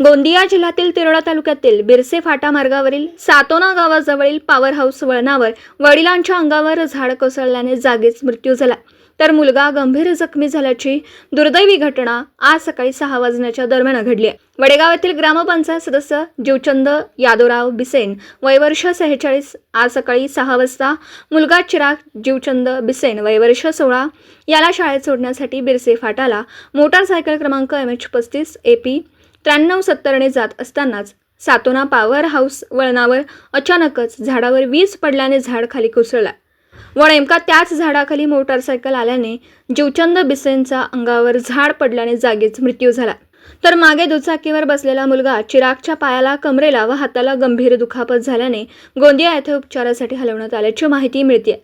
गोंदिया जिल्ह्यातील तिरोडा तालुक्यातील बिरसे फाटा मार्गावरील सातोना गावाजवळील पॉवर हाऊस वळणावर वडिलांच्या अंगावर झाड कोसळल्याने जागीच मृत्यू झाला. तर मुलगा गंभीर जखमी झाल्याची दुर्दैवी घटना आज सकाळी सहा वाजण्याच्या दरम्यान घडली आहे. वडेगाव येथील ग्रामपंचायत सदस्य जीवचंद यादवराव बिसेन वयवर्ष सेहेचाळीस आज सकाळी सहा वाजता मुलगा चिराग जीवचंद बिसेन वयवर्ष सोळा याला शाळेत सोडण्यासाठी बिरसे फाटाला मोटारसायकल क्रमांक एम एच पस्तीस ए पी त्र्याण्णव सत्तरने जात असतानाच सातोना पॉवर हाऊस वळणावर अचानकच झाडावर वीज पडल्याने झाड खाली कोसळला. व नेमका त्याच झाडाखाली मोटारसायकल आल्याने जीवचंद बिसेनचा अंगावर झाड पडल्याने जागीच मृत्यू झाला. तर मागे दुचाकीवर बसलेला मुलगा चिरागच्या पायाला कमरेला व हाताला गंभीर दुखापत झाल्याने गोंदिया येथे उपचारासाठी हलवण्यात आल्याची माहिती मिळते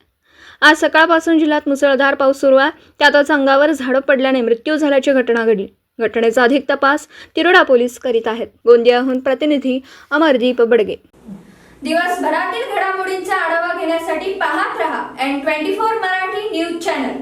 आज सकाळपासून जिल्ह्यात मुसळधार पाऊस सुरू आहे. त्यातच अंगावर झाडं पडल्याने मृत्यू झाल्याची घटना घडली. घटनेचा अधिक तपास तिरोडा पोलीस करीत आहेत. गोंदियाहून प्रतिनिधी अमरदीप बडगे. दिवसभरातील घडामोडींचा आढावा घेण्यासाठी पाहत रहा N twenty four Marathi news channel.